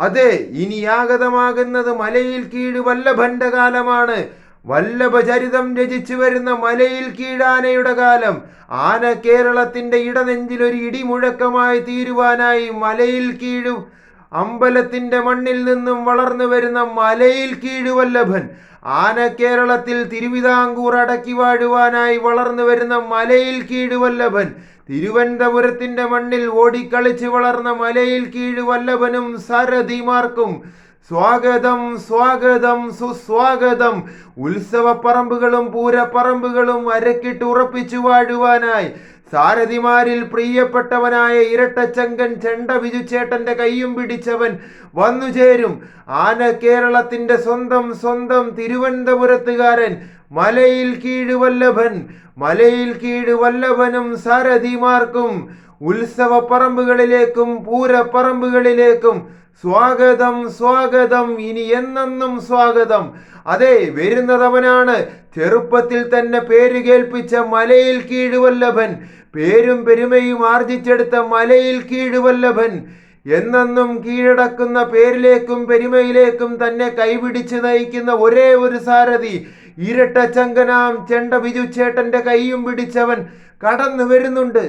അതെ ഇനി ആഗതമാകുന്നത് മലയിൽ കീഴ് വല്ലഭന്റെ കാലമാണ് വല്ലഭചരിതം രചിച്ചു വരുന്ന മലയിൽ കീഴാനയുടെ കാലം. ആന കേരളത്തിന്റെ ഇടനെഞ്ചിൽ ഒരു ഇടിമുഴക്കമായി തീരുവാനായി മലയിൽ കീഴു അമ്പലത്തിന്റെ മണ്ണിൽ നിന്നും വളർന്നു വരുന്ന മലയിൽ കീഴുവല്ലഭൻ ആന കേരളത്തിൽ തിരുവിതാംകൂർ അടക്കി വാഴുവാനായി വളർന്നു വരുന്ന മലയിൽ കീഴുവല്ലഭൻ തിരുവനന്തപുരത്തിന്റെ മണ്ണിൽ ഓടിക്കളിച്ച് വളർന്ന മലയിൽ കീഴുവല്ലഭനും സാരഥിമാർക്കും സ്വാഗതം സ്വാഗതം സുസ്വാഗതം. ഉത്സവപ്പറമ്പുകളും പൂരപ്പറമ്പുകളും അരക്കിട്ട് ഉറപ്പിച്ചു വാഴുവാനായി സാരഥിമാരിൽ പ്രിയപ്പെട്ടവനായ ഇരട്ടച്ചങ്കൻ ചെണ്ട ബിജുച്ചേട്ടന്റെ കൈയും പിടിച്ചവൻ വന്നു ചേരും. ആന കേരളത്തിന്റെ സ്വന്തം സ്വന്തം തിരുവനന്തപുരത്തുകാരൻ മലയിൽ കീഴ് വല്ലഭൻ മലയിൽ കീഴ് വല്ലഭനും സാരഥിമാർക്കും ഉത്സവപ്പറമ്പുകളിലേക്കും പൂരപ്പറമ്പുകളിലേക്കും സ്വാഗതം സ്വാഗതം ഇനി എന്നെന്നും സ്വാഗതം. അതെ വരുന്നതവനാണ് ചെറുപ്പത്തിൽ തന്നെ പേര് കേൾപ്പിച്ച മലയിൽ കീഴുവല്ലഭൻ. പേരും പെരുമയും ആർജിച്ചെടുത്ത മലയിൽ കീഴുവല്ലഭൻ. എന്നെന്നും കീഴടക്കുന്ന പേരിലേക്കും പെരുമയിലേക്കും തന്നെ കൈപിടിച്ച് നയിക്കുന്ന ഒരേ ഒരു സാരഥി. ഇരട്ട ചങ്കനാം ചെണ്ട ബിജു ചേട്ടന്റെ കൈയും പിടിച്ചവൻ കടന്നു വരുന്നുണ്ട്.